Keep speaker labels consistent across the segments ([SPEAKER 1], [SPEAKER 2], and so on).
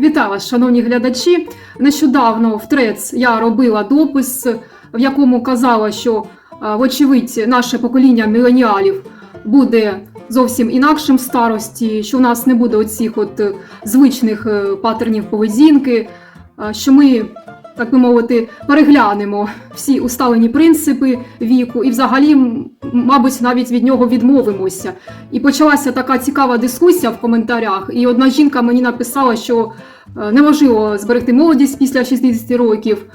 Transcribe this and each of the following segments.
[SPEAKER 1] Вітаю вас, шановні глядачі. Нещодавно в ТРЕЦ я робила допис, в якому казала, що, е, вочевидь, наше покоління міленіалів буде зовсім інакшим в старості, що у нас не буде оцих от е, звичних паттернів патернів поведінки, е, що ми, так би мовити, переглянемо всі усталені принципи віку і, взагалі, мабуть, навіть від нього відмовимося. І почалася така цікава дискусія в коментарях. І одна жінка мені написала, що е, неможливо зберегти молодість після 60 років. Е,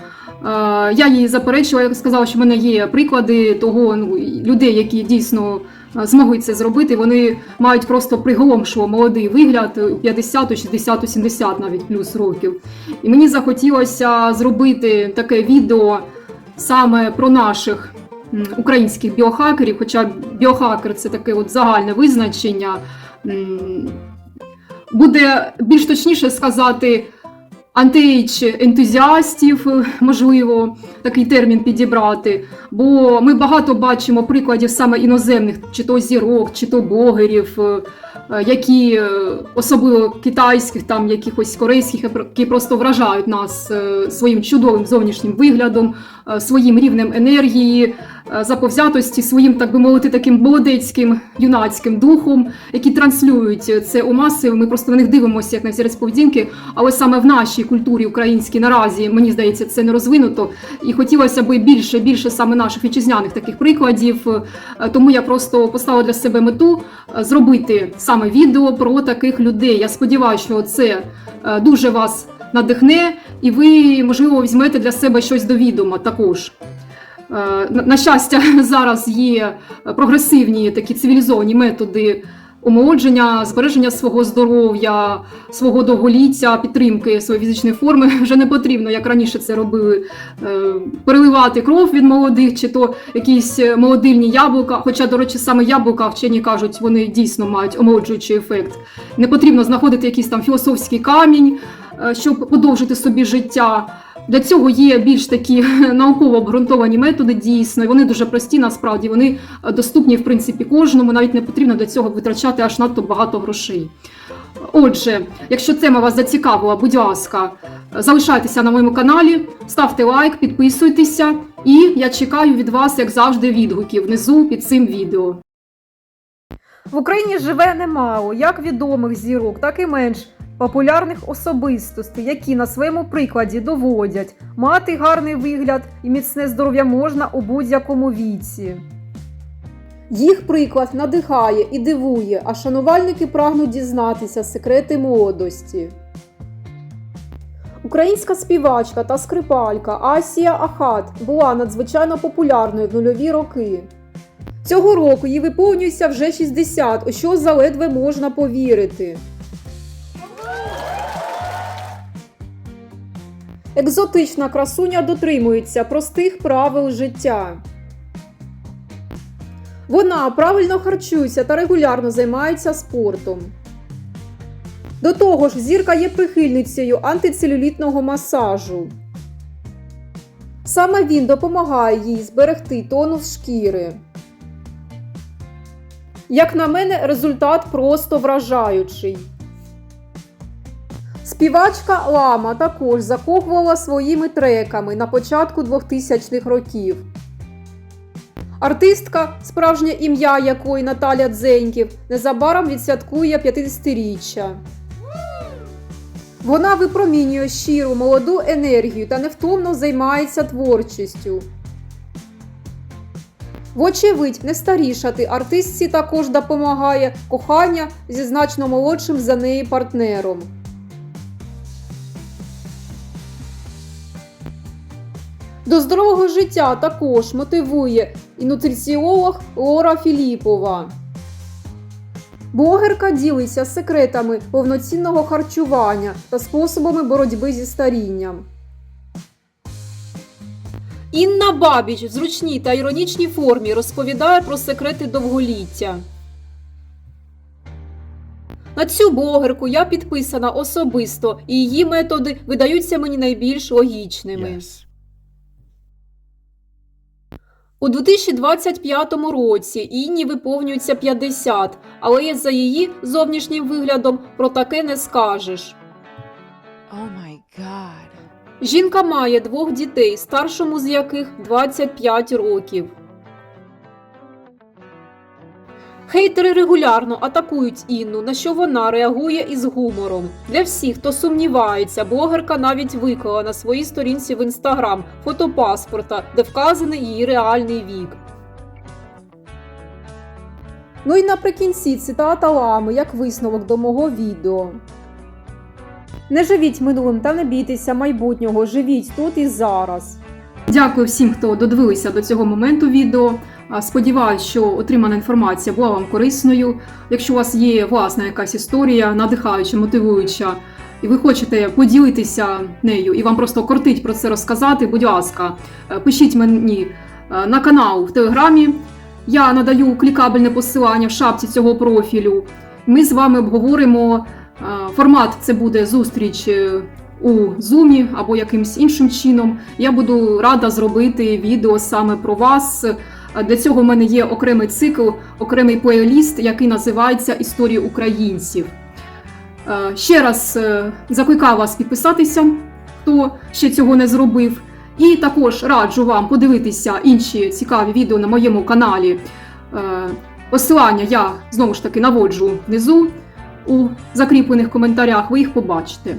[SPEAKER 1] Я їй заперечила, я сказала, що в мене є приклади того ну, людей, які дійсно змогли це зробити. Вони мають просто приголомшливо молодий вигляд 50, 60, 70 навіть плюс років. І мені захотілося зробити таке відео саме про наших українських біохакерів, хоча біохакер це таке от загальне визначення. Буде більш точніше сказати антиейдж ентузіастів, е, можливо, такий термін підібрати. Бо ми багато бачимо прикладів саме іноземних, чи то зірок, чи то блогерів, е, які е, особливо китайських, там якихось корейських, які просто вражають нас своїм чудовим зовнішнім виглядом, своїм рівнем енергії, заповзятості, своїм, так би мовити, таким молодецьким юнацьким духом, які транслюють це у маси. Ми просто на них дивимося як на взірець поведінки. Але саме в нашій культурі українській наразі мені здається, це не розвинуто. І хотілося б більше, більше саме наших вітчизняних таких прикладів. Е, Тому я просто поставила для себе мету е, зробити саме відео про таких людей. Я сподіваюся, що це е, дуже вас надихне, і ви, можливо, візьмете для себе щось до відома також. Е, На щастя, зараз є прогресивні такі цивілізовані методи омолодження, збереження свого здоров'я, свого довголіття, підтримки своєї фізичної форми. Вже не потрібно, як раніше це робили, е, переливати кров від молодих, чи то якісь молодильні яблука. Хоча, до речі, саме яблука вчені кажуть, вони дійсно мають омолоджуючий ефект. Не потрібно знаходити якийсь там філософський камінь, е, щоб подовжити собі життя. Для цього є більш такі науково обґрунтовані методи, дійсно, і вони дуже прості, насправді вони е, доступні в принципі кожному. Навіть не потрібно для цього витрачати аж надто багато грошей. Отже, якщо тема вас зацікавила, будь ласка, залишайтеся на моєму каналі, ставте лайк, підписуйтеся, і я чекаю від вас, як завжди, відгуків внизу під цим відео.
[SPEAKER 2] В Україні живе немало як відомих зірок, так і менш популярних особистостей, які на своєму прикладі доводять, мати гарний вигляд і міцне здоров'я можна у будь-якому віці. Їх приклад надихає і дивує, а шанувальники прагнуть дізнатися секрети молодості. Українська співачка та скрипалька Асія Ахат була надзвичайно популярною в нульові роки. Цього року їй виповнюється вже 60, у що заледве можна повірити. Екзотична красуня дотримується простих правил життя. Вона правильно харчується та регулярно займається спортом. До того ж, зірка є прихильницею антицелюлітного масажу. Саме він допомагає їй зберегти тонус шкіри. Як на мене, результат просто вражаючий. Співачка Лама також закохувала своїми треками на початку 2000-х років. Артистка, справжнє ім'я якої Наталя Дзеньків, незабаром відсвяткує 50-річчя. Вона випромінює щиру молоду енергію та невтомно займається творчістю. Вочевидь, не старішати артистці також допомагає кохання зі значно молодшим за неї партнером. До здорового життя також мотивує і нутриціолог Лора Філіпова. Блогерка ділиться секретами повноцінного харчування та способами боротьби зі старінням. Інна Бабіч в зручній та іронічній формі розповідає про секрети довголіття. На цю блогерку я підписана особисто, і її методи видаються мені найбільш логічними.
[SPEAKER 3] Yes.
[SPEAKER 2] У 2025 році Інні виповнюється 50, але за її зовнішнім виглядом про таке не скажеш.
[SPEAKER 3] О май гад.
[SPEAKER 2] Жінка має двох дітей, старшому з яких 25 років. Хейтери регулярно атакують Інну, на що вона реагує із гумором. Для всіх, хто сумнівається, блогерка навіть виклала на своїй сторінці в інстаграм фото паспорта, де вказаний її реальний вік. Ну і наприкінці цитата лами як висновок до мого відео. Не живіть минулим та не бійтеся майбутнього, живіть тут і зараз.
[SPEAKER 1] Дякую всім, хто додивилися до цього моменту відео. Сподіваюсь, що отримана інформація була вам корисною. Якщо у вас є власна якась історія, надихаюча, мотивуюча, і ви хочете поділитися нею, і вам просто кортить про це розказати, будь ласка, е, пишіть мені е, на канал в Телеграмі. Я надаю клікабельне посилання в шапці цього профілю. Ми з вами обговоримо е, формат. Це буде зустріч у Zoom або якимсь іншим чином. Я буду рада зробити відео саме про вас. Для цього в мене є окремий цикл, окремий плейліст, який називається Історії українців. Е, Ще раз е, закликаю вас підписатися, хто ще цього не зробив. І також раджу вам подивитися інші цікаві відео на моєму каналі. Е, Посилання я знову ж таки наводжу внизу у закріплених коментарях. Ви їх побачите.